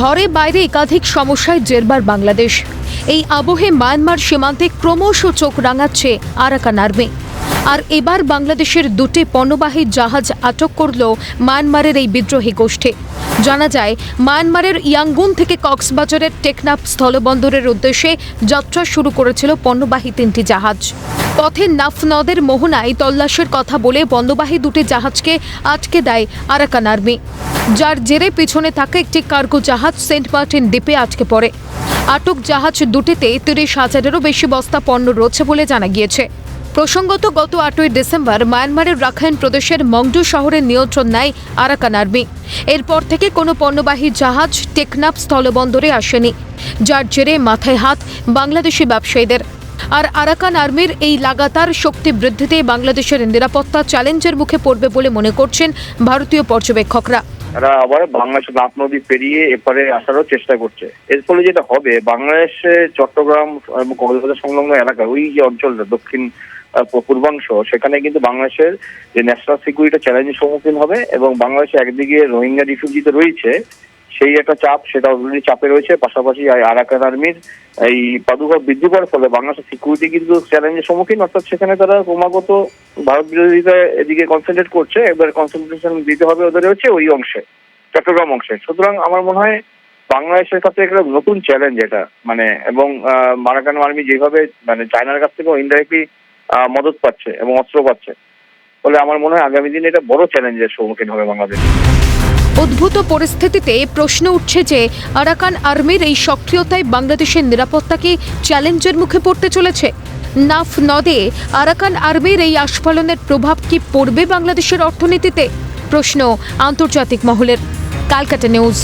ঘরে বাইরে একাধিক সমস্যায় জেরবার বাংলাদেশ। এই আবহে মায়ানমার সীমান্তে ক্রমশ চোখ রাঙাচ্ছে আরাকান আর্মি। আর এবার বাংলাদেশের দুটি পণ্যবাহী জাহাজ আটক করল মায়ানমারের এই বিদ্রোহী গোষ্ঠী। জানা যায়, মায়ানমারের ইয়াঙ্গুন থেকে কক্সবাজারের টেকনাফ স্থলবন্দরের উদ্দেশ্যে যাত্রা শুরু করেছিল পণ্যবাহী তিনটি জাহাজ। পথে নাফ নদের মোহনায় তল্লাশের কথা বলে পণ্যবাহী দুটি জাহাজকে আটকে দেয় আরাকান আর্মি। যার জেরে পিছনে থাকা একটি কার্গো জাহাজ, সেন্ট মার্টিন দ্বীপে আটকে পড়ে। আটক জাহাজ দুটিতে তিরিশ হাজারেরও বেশি বস্তা পণ্য রয়েছে বলে জানা গিয়েছে। প্রসঙ্গত, গত আটই ডিসেম্বর মায়ানমারের রাখাইন প্রদেশের মংডু শহরের নিয়ন্ত্রণ নেয় আরাকান আর্মি। এরপর থেকে কোনো পণ্যবাহী জাহাজ টেকনাফ স্থলবন্দরে আসেনি, যার জেরে মাথায় হাত বাংলাদেশি ব্যবসায়ীদের। আর আরাকান আর্মির এই লাগাতার শক্তি বৃদ্ধিতে বাংলাদেশের নিরাপত্তা চ্যালেঞ্জের মুখে পড়বে বলে মনে করছেন ভারতীয় পর্যবেক্ষকরা। তারা আবার বাংলাদেশ নাপ নদী পেরিয়ে এপারে আসারও চেষ্টা করছে। এর ফলে যেটা হবে, বাংলাদেশে চট্টগ্রাম এবং কক্সবাজার সংলগ্ন এলাকা, ওই যে অঞ্চলটা দক্ষিণ পূর্বাংশ, সেখানে কিন্তু বাংলাদেশের যে ন্যাশনাল সিকিউরিটি চ্যালেঞ্জের সম্মুখীন হবে এবং বাংলাদেশে একদিকে রোহিঙ্গা রিফিউজি তো রয়েছে সেই একটা চাপ, সেটা অলরেডি চাপে রয়েছে। পাশাপাশি আরাকান আর্মির এই প্রাদুর্ভাব বৃদ্ধি পাওয়ার ফলে বাংলাদেশের সিকিউরিটি কিন্তু চ্যালেঞ্জের সম্মুখীন। অর্থাৎ সেখানে তারা ক্রমাগত ভারত বিরোধিতা এদিকে কনসেন্ট্রেট করছে। এবার কনসেন্ট্রেশন দিতে হবে ওদের হচ্ছে ওই অংশে, চট্টগ্রাম অংশে। সুতরাং আমার মনে হয় বাংলাদেশের কাছে একটা নতুন চ্যালেঞ্জ এটা। মানে এবং মারাকান আর্মি যেভাবে মানে চায়নার কাছ থেকে ইনডাইরেক্টলি মদত পাচ্ছে এবং অস্ত্র পাচ্ছে। ফলে আমার মনে হয় আগামী দিনে এটা বড় চ্যালেঞ্জের সম্মুখীন হবে বাংলাদেশ। উদ্ভূত পরিস্থিতিতে প্রশ্ন উঠছে যে আরাকান আর্মির এই সক্রিয়তায় বাংলাদেশের নিরাপত্তাকে চ্যালেঞ্জের মুখে পড়তে চলেছে। নাফ নদে আরাকান আর্মির এই আস্ফালনের প্রভাব কি পড়বে বাংলাদেশের অর্থনীতিতে? প্রশ্ন আন্তর্জাতিক মহলের কালকাটা নিউজ।